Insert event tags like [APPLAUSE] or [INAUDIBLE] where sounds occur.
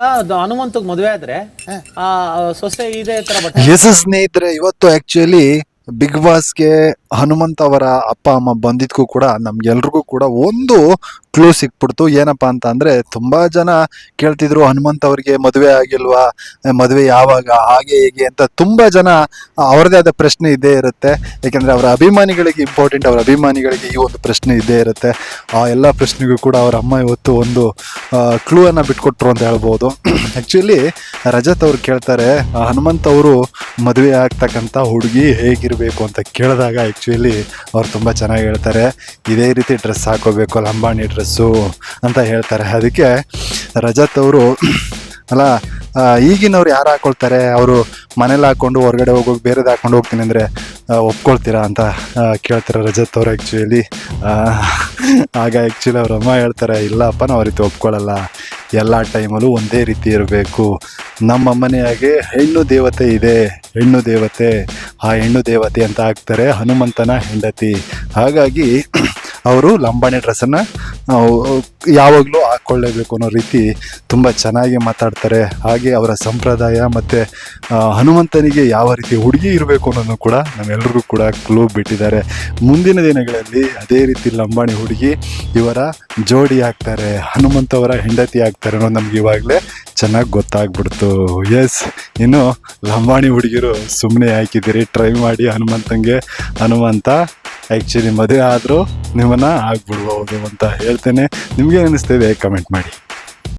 ಅದು ಹನುಮಂತಗ್ ಮದುವೆ ಆದ್ರೆ ಆ ಸೊಸೆ ಇದೆ ತರ ಬಟ್ಟೆ ಎಸ್ ಸ್ನೇಹಿತರೆ ಇವತ್ತು ಆಕ್ಚುಲಿ ಬಿಗ್ ಬಾಸ್ಗೆ ಹನುಮಂತ್ ಅವರ ಅಪ್ಪ, ಅಮ್ಮ ಬಂದಿದ್ದಕ್ಕೂ ಕೂಡ ನಮ್ಗೆಲ್ರಿಗೂ ಕೂಡ ಒಂದು ಕ್ಲೂ ಸಿಕ್ಬಿಡ್ತು. ಏನಪ್ಪ ಅಂತ ಅಂದರೆ ತುಂಬಾ ಜನ ಕೇಳ್ತಿದ್ರು, ಹನುಮಂತ ಅವ್ರಿಗೆ ಮದುವೆ ಆಗಿಲ್ವಾ? ಮದುವೆ ಯಾವಾಗ? ಹಾಗೆ ಹೀಗೆ ಅಂತ ತುಂಬಾ ಜನ ಅವ್ರದೇ ಆದ ಪ್ರಶ್ನೆ ಇದ್ದೇ ಇರುತ್ತೆ. ಯಾಕಂದ್ರೆ ಅವರ ಅಭಿಮಾನಿಗಳಿಗೆ ಇಂಪಾರ್ಟೆಂಟ್ ಅವರ ಅಭಿಮಾನಿಗಳಿಗೆ ಈ ಒಂದು ಪ್ರಶ್ನೆ ಇದ್ದೇ ಇರುತ್ತೆ. ಆ ಎಲ್ಲ ಪ್ರಶ್ನೆಗೂ ಕೂಡ ಅವರ ಅಮ್ಮ ಇವತ್ತು ಒಂದು ಕ್ಲೂ ಅನ್ನ ಬಿಟ್ಕೊಟ್ರು ಅಂತ ಹೇಳ್ಬೋದು. [CLEARS THROAT] ಆ್ಯಕ್ಚುಲಿ ರಜತ್ ಅವರು ಕೇಳ್ತಾರೆ, ಹನುಮಂತ ಹನುಮಂತ್ ಅವರು ಮದುವೆ ಆಗ್ತಕ್ಕಂಥ ಹುಡುಗಿ ಹೇಗಿರಬೇಕು? ಅಂತ ಕೇಳಿದಾಗ ಆ್ಯಕ್ಚುಲಿ ಅವ್ರು ತುಂಬ ಚೆನ್ನಾಗಿ ಹೇಳ್ತಾರೆ, ಇದೇ ರೀತಿ ಡ್ರೆಸ್ ಹಾಕೋಬೇಕು ಲಂಬಾಣಿ ಡ್ರೆಸ್ಸು ಅಂತ ಹೇಳ್ತಾರೆ. ಅದಕ್ಕೆ ರಜತ್ ಅವರು [CLEARS THROAT] ಅಲ್ಲ ಈಗಿನವ್ರು ಯಾರು ಹಾಕ್ಕೊಳ್ತಾರೆ ಅವರು ಮನೇಲಿ ಹಾಕ್ಕೊಂಡು ಹೊರಗಡೆ ಹೋಗೋಗಿ ಬೇರೆದು ಹಾಕ್ಕೊಂಡು ಹೋಗ್ತೀನಿ ಅಂದರೆ ಒಪ್ಕೊಳ್ತೀರಾ ಅಂತ ಕೇಳ್ತಾರೆ ರಜತ್ ಅವರು ಆ್ಯಕ್ಚುಲಿ. ಆಗ ಆ್ಯಕ್ಚುಲಿ ಅವ್ರ ಅಮ್ಮ ಹೇಳ್ತಾರೆ, ಇಲ್ಲಪ್ಪ ನಾವು ರೀತಿ ಒಪ್ಕೊಳ್ಳಲ್ಲ ಎಲ್ಲ ಟೈಮಲ್ಲೂ ಒಂದೇ ರೀತಿ ಇರಬೇಕು. ನಮ್ಮ ಮನೆಯಾಗೆ ಹೆಣ್ಣು ದೇವತೆ ಇದೆ, ಹೆಣ್ಣು ದೇವತೆ. ಆ ಹೆಣ್ಣು ದೇವತೆ ಅಂತ ಹಾಕ್ತಾರೆ ಹನುಮಂತನ ಹೆಂಡತಿ. ಹಾಗಾಗಿ [CLEARS THROAT] ಅವರು ಲಂಬಾಣಿ ಡ್ರೆಸ್ಸನ್ನು ಯಾವಾಗಲೂ ಹಾಕ್ಕೊಳ್ಳೇಬೇಕು ಅನ್ನೋ ರೀತಿ ತುಂಬ ಚೆನ್ನಾಗಿ ಮಾತಾಡ್ತಾರೆ. ಹಾಗೆ ಅವರ ಸಂಪ್ರದಾಯ ಮತ್ತು ಹನುಮಂತನಿಗೆ ಯಾವ ರೀತಿ ಹುಡುಗಿ ಇರಬೇಕು ಅನ್ನೋದು ಕೂಡ ನಮ್ಮೆಲ್ಲರಿಗೂ ಕೂಡ ಕ್ಲೂ ಬಿಟ್ಟಿದ್ದಾರೆ. ಮುಂದಿನ ದಿನಗಳಲ್ಲಿ ಅದೇ ರೀತಿ ಲಂಬಾಣಿ ಹುಡುಗಿ ಇವರ ಜೋಡಿ ಆಗ್ತಾರೆ, ಹನುಮಂತವರ ಹೆಂಡತಿ ಆಗ್ತಾರೆ ಅನ್ನೋದು ನಮ್ಗೆ ಇವಾಗಲೇ ಚೆನ್ನಾಗಿ ಗೊತ್ತಾಗ್ಬಿಡ್ತು. ಎಸ್ ಇನ್ನು ಲಂಬಾಣಿ ಹುಡುಗಿರು ಸುಮ್ಮನೆ ಹಾಕಿದ್ದೀರಿ. ಟ್ರೈ ಮಾಡಿ ಹನುಮಂತಂಗೆ. ಹನುಮಂತ ಆ್ಯಕ್ಚುಲಿ ಮದುವೆ ಆದರೂ ನಿಮ್ಮನ್ನು ಆಗ್ಬಿಡ್ಬೋದು ಅಂತ ಹೇಳ್ತೇನೆ. ನಿಮಗೆ ಅನಿಸ್ತಿದೆ ಕಮೆಂಟ್ ಮಾಡಿ.